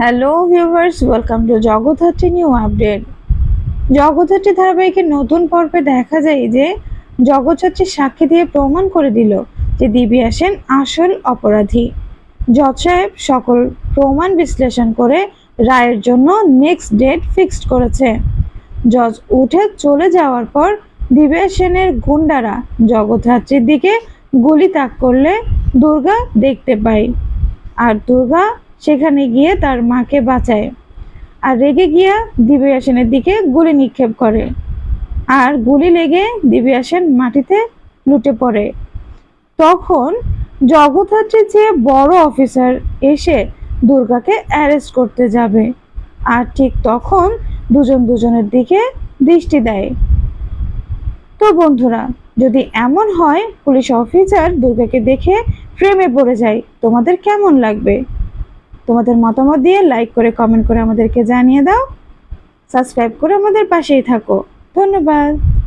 Hello viewers welcome to Jagaddhatri new update Jagaddhatri ধারাবাহিকের নতুন পর্বে দেখা যায় যে জগৎযাত্রী সাক্ষী দিয়ে প্রমাণ করে দিল যে দিব্যা সেন আসল অপরাধী। জজ সাহেব সকল প্রমাণ বিশ্লেষণ করে রায়ের জন্য নেক্সট ডেট ফিক্সড করেছে। জজ উঠে চলে যাওয়ার পর দিব্যা সেনের গুন্ডারা জগদ্ধাত্রীর দিকে গুলি তাক করলে দুর্গা দেখতে পায়। আর দুর্গা সেখানে গিয়ে তার মাকে বাঁচায়। আর রেগে গিয়া দিব্যা সেনের দিকে গুলি নিক্ষেপ করে। আর গুলি লেগে দিব্যা সেন মাটিতে লুটে পড়ে। তখন জগদ্ধাত্রীর যে বড় অফিসার এসে দুর্গাকে অ্যারেস্ট করতে যাবে। আর ঠিক তখন দুজন দুজনের দিকে দৃষ্টি দেয়। তো বন্ধুরা, যদি এমন হয়, পুলিশ অফিসার দুর্গাকে দেখে প্রেমে পড়ে যায়। তোমাদের কেমন লাগবে? তোমাদের মতামত দিয়ে লাইক করে কমেন্ট করে আমাদেরকে জানিয়ে দাও। সাবস্ক্রাইব করে আমাদের পাশেই থাকো। ধন্যবাদ।